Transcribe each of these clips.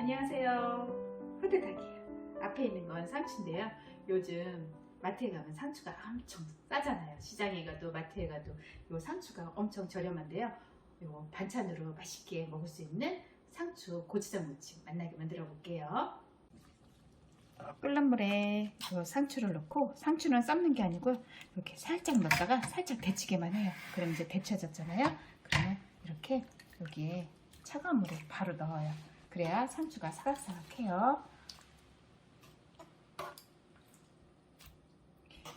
안녕하세요. 호드닥이에요. 앞에 있는 건 상추인데요. 요즘 마트에 가면 상추가 엄청 싸잖아요. 시장에 가도 마트에 가도 요 상추가 엄청 저렴한데요. 요 반찬으로 맛있게 먹을 수 있는 상추 고추장 무침 만나게 만들어 볼게요. 끓는 물에 요 상추를 넣고 상추는 삶는 게 아니고 이렇게 살짝 넣다가 살짝 데치기만 해요. 그럼 이제 데쳐졌잖아요. 그러면 이렇게 여기에 차가운 물을 바로 넣어요. 그래야 상추가 사각사각해요.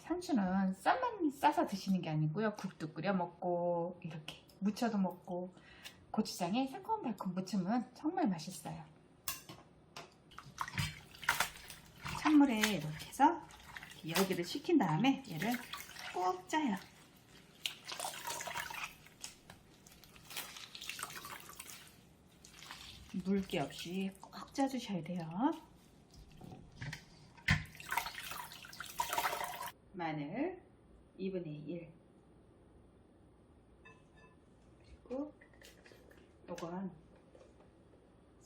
상추는 쌈만 싸서 드시는 게 아니고요. 국도 끓여 먹고 이렇게 무쳐도 먹고 고추장에 새콤달콤 무침은 정말 맛있어요. 찬물에 이렇게 해서 열기를 식힌 다음에 얘를 꼭 짜요. 물기 없이 꼭 짜주셔야 돼요. 마늘 2분의 1 그리고 요건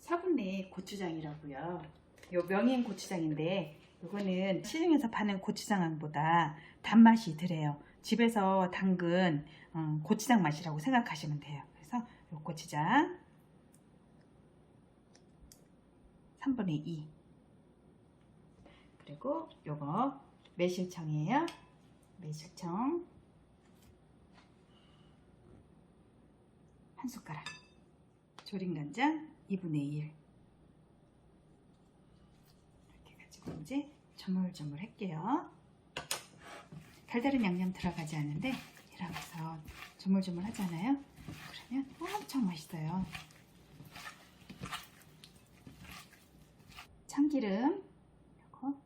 4분의 고추장이라고요. 요 명인 고추장인데 요거는 시중에서 파는 고추장보다 단맛이 덜해요. 집에서 담근 음, 고추장 맛이라고 생각하시면 돼요. 그래서 요 고추장 3분의 2 그리고 요거 매실청이에요. 매실청 한 숟가락 조림간장 2분의 1 이렇게 가지고 이제 조물조물 할게요. 달달한 양념 들어가지 않는데 해서 조물조물 하잖아요. 그러면 엄청 맛있어요. 참기름 이렇게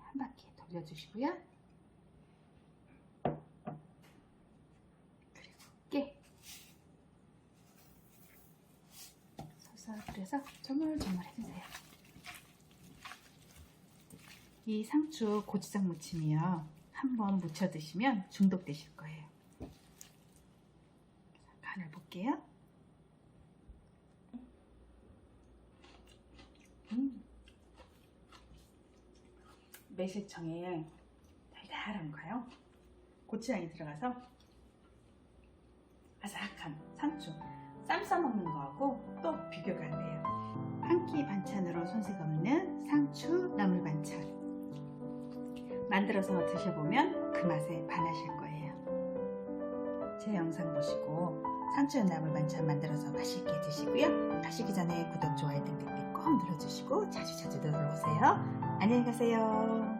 한 바퀴 돌려주시고요. 그리고 깨 서서 그래서 조물조물 해주세요. 이 상추 고추장 무침이요. 한번 무쳐 드시면 중독되실 거예요. 간을 볼게요. 음. 매실청에 달달한가요? 고추장이 들어가서 아삭한 상추 쌈 싸먹는 거하고 또 비교가 안 돼요. 한 끼 반찬으로 손색 없는 상추 나물 반찬 만들어서 드셔보면 그 맛에 반하실 거예요. 제 영상 보시고 상추 나물 반찬 만들어서 맛있게 드시고요. 가시기 전에 구독, 좋아요 등등 꼭 눌러주시고 자주자주 놀러오세요. 안녕히 가세요.